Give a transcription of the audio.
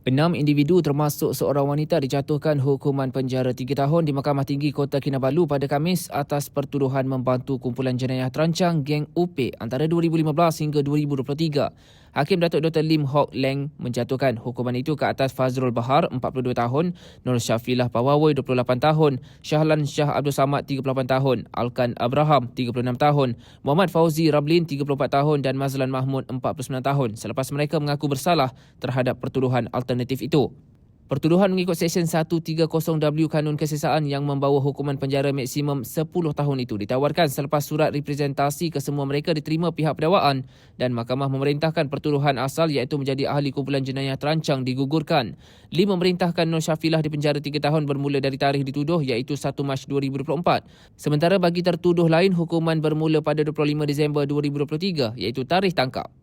Enam individu termasuk seorang wanita dijatuhkan hukuman penjara tiga tahun di Mahkamah Tinggi Kota Kinabalu pada Kamis atas pertuduhan membantu kumpulan jenayah terancang geng UP antara 2015 hingga 2023. Hakim Datuk Dr. Lim Hock Leng menjatuhkan hukuman itu ke atas Fazrul Bahar, 42 tahun, Nur Syafilah Pawawai, 28 tahun, Syahlan Shah Abdul Samad, 38 tahun, Alkan Abraham, 36 tahun, Muhammad Fauzi Rablin, 34 tahun dan Mazlan Mahmud, 49 tahun selepas mereka mengaku bersalah terhadap pertuduhan alternatif itu. Pertuduhan mengikut Seksyen 130W Kanun Kesesaan yang membawa hukuman penjara maksimum 10 tahun itu ditawarkan selepas surat representasi kesemua mereka diterima pihak pendawaan dan mahkamah memerintahkan pertuduhan asal iaitu menjadi ahli kumpulan jenayah terancang digugurkan. Lee memerintahkan Nur Syafilah dipenjara 3 tahun bermula dari tarikh dituduh iaitu 1 Mac 2024. Sementara bagi tertuduh lain hukuman bermula pada 25 Disember 2023 iaitu tarikh tangkap.